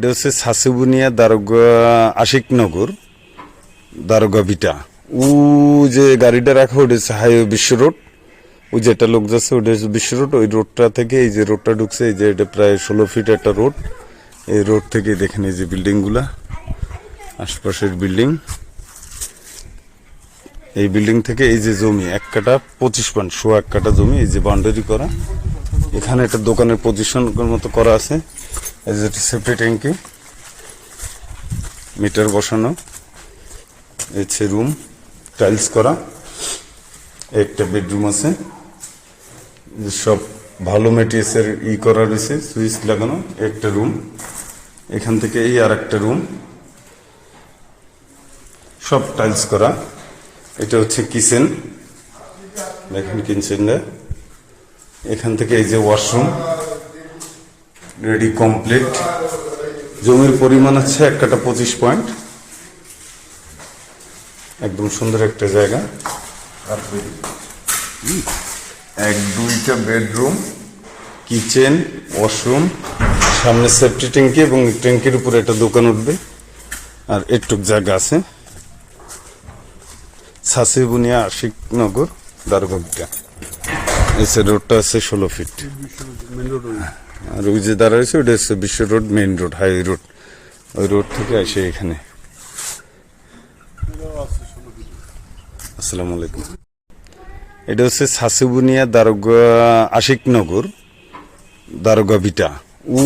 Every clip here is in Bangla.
এটা হচ্ছে সাসিবুনিয়া দারোগা আশিকনগর দারোগা বিটা ও যে গাড়িটা রাখা, ওটা হচ্ছে হাইওয়ে বিশ্ব রোড। ওই যেটা লোক যাচ্ছে, ওটা হচ্ছে বিশ্ব রোড। ওই রোডটা থেকে এই যে রোডটা ঢুকছে, এই যে এটা প্রায় ষোলো ফিট একটা রোড। এই রোড থেকে দেখেন এই যে বিল্ডিংগুলা, আশপাশের বিল্ডিং। এই বিল্ডিং থেকে এই যে জমি, এক কাটা পঁচিশ পয়েন্ট শো এক কাটা জমি, এই যে বাউন্ডারি করা। এখানে একটা দোকানের পজিশন মতো করা আছে। সেফটি ট্যাঙ্কি মিটার বসানো। হচ্ছে রুম টাইলস করা। একটা বেডরুম আছে। সব ভালো মেটেরিয়ালসের ই করা রয়েছে সুইচ লাগানো। একটা রুম এখান থেকে এই আর একটা রুম সব টাইলস করা। এটা হচ্ছে কিচেন দেখেন কিচেনটা এখান থেকে এই যে ওয়াশরুম রেডি কমপ্লিট জমির পরিমাণ আছে এক কাটা পঁচিশ পয়েন্ট একদম সুন্দর একটা জায়গা। আর এক দুইটা বেডরুম কিচেন ওয়াশরুম সামনে সেফটি ট্যাঙ্কি এবং ট্যাঙ্কির উপরে একটা দোকান উঠবে। আর একটুক জায়গা আছে। সাসিবুনিয়া আশিকনগর দারগাবিটা এসে রোডটা আছে ষোলো ফিট আর ওই যে দাঁড়া রয়েছে ওটা হচ্ছে বিশ্ব road main road highway road ওই রোড থেকে আসে এখানে। আসসালামু আলাইকুম। এটা হচ্ছে সাসিবুনিয়া দারোগা আশিকনগর দারোগা ভিটা। ও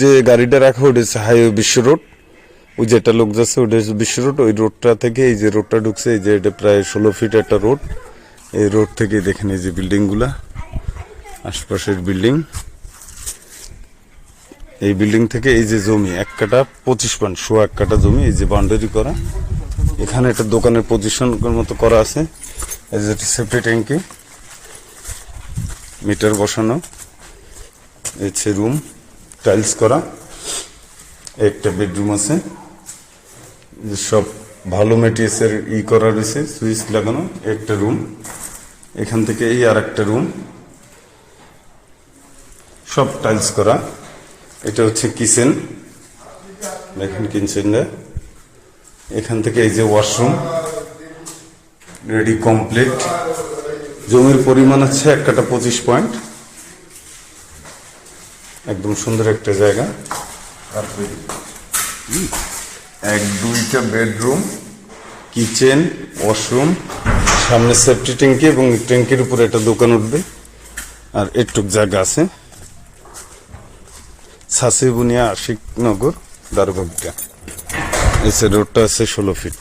যে গাড়িটা রাখা, ওটা হচ্ছে হাইওয়ে বিশ্ব রোড ওই যেটা লোক যাচ্ছে, ওটা হচ্ছে বিশ্ব রোড ওই রোডটা থেকে এই যে রোডটা ঢুকছে, এই যে এটা প্রায় ষোলো ফিট একটা রোড এই রোড থেকে দেখেন এই যে বিল্ডিংগুলা আশপাশের বিল্ডিং। এই বিল্ডিং থেকে এই যে জমি, এক কাটা পঁচিশ পান শো এক কাটা জমি, এই যে বাউন্ডারি করা। এখানে একটা দোকানের পজিশন মতো করা আছে। সেফটি ট্যাঙ্কি মিটার বসানো। হচ্ছে রুম টাইলস করা। একটা বেডরুম আছে। সব ভালো মেটেরিয়ালসের ই করা রয়েছে, সুইচ লাগানো। একটা রুম এখান থেকে এই আর একটা রুম সব টাইলস করা। এটা হচ্ছে কিচেন দেখেন কিচেনটা এখান থেকে এই যে ওয়াশরুম রেডি কমপ্লিট জমির পরিমাণ আছে এক কাটা পঁচিশ পয়েন্ট একদম সুন্দর একটা জায়গা। এক দুইটা বেডরুম কিচেন ওয়াশরুম সামনে সেফটি ট্যাঙ্কি এবং ট্যাঙ্কির উপরে একটা দোকান উঠবে। আর একটুক জায়গা আছে। সাসিবুনিয়া আশিকনগর দারগাবিটা। এসে রোডটা আছে ষোলো ফিট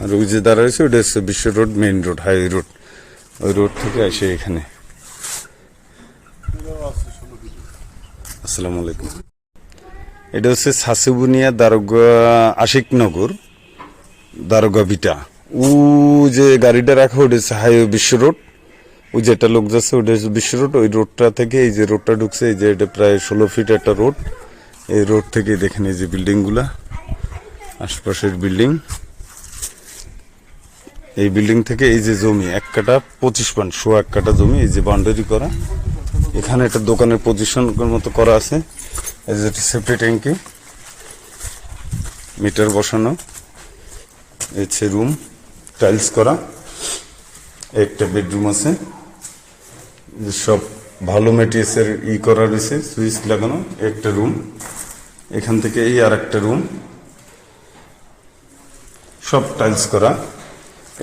আর ওই যে দাঁড়া রয়েছে ওটা হচ্ছে বিশ্ব road main road highway road ওই রোড থেকে আসে এখানে। আসসালামু আলাইকুম। এটা হচ্ছে সাসিবুনিয়া দারোগা আশিকনগর দারোগা বিটা ও যে গাড়িটা রাখা ওটা হচ্ছে হাইওয়ে বিশ্ব রোড ওই যেটা লোক যাচ্ছে হচ্ছে বিশ্ব রোড। ওই রোডটা থেকে এই যে রোডটা ঢুকছে, এই যে এটা প্রায় ষোলো ফিট একটা রোড। এই রোড থেকে দেখেন এই যে বিল্ডিংগুলা, আশপাশের বিল্ডিং। এই বিল্ডিং থেকে এই যে জমি, এক কাটা পঁচিশ পান শো এক কাটা জমি, এই যে বাউন্ডারি করা। এখানে একটা দোকানের পজিশন মতো করা আছে। এই যে সেফটি ট্যাঙ্কি মিটার বসানো। এই রুম টাইলস করা। একটা বেডরুম আছে। যে সব ভালো মেটেরিয়ালসের ই করা রয়েছে, সুইচ লাগানো, একটা রুম, এখান থেকে এই আর একটা রুম, সব টাইলস করা,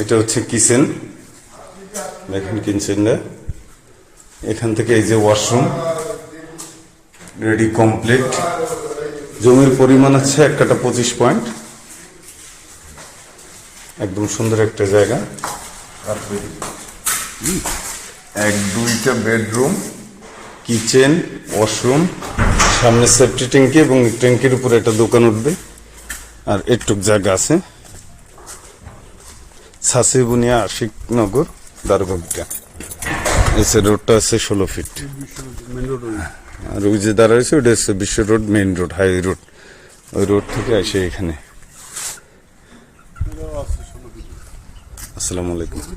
এটা হচ্ছে কিচেন, দেখেন কিচেনটা এখান থেকে এই যে ওয়াশরুম, রেডি কমপ্লিট, জমির পরিমাণ আছে এক কাটা পঁচিশ পয়েন্ট, একদম সুন্দর একটা জায়গা এক দুইটা বেডরুম, কিচেন, ওয়াশরুম, সামনে সেফটি ট্যাঙ্কি এবং ট্যাঙ্কির উপরে একটা দোকান উঠবে। আর একটুক জায়গা আছে। সাসিবুনিয়া আশিকনগর দারগাবিটা। এসে রোডটা আছে ষোলো ফিট। আর ওই যে দাঁড়া রয়েছে ওটা হচ্ছে বিশ্ব road, main road, highway road. ওই রোড থেকে আসে এখানে। আসসালামু আলাইকুম।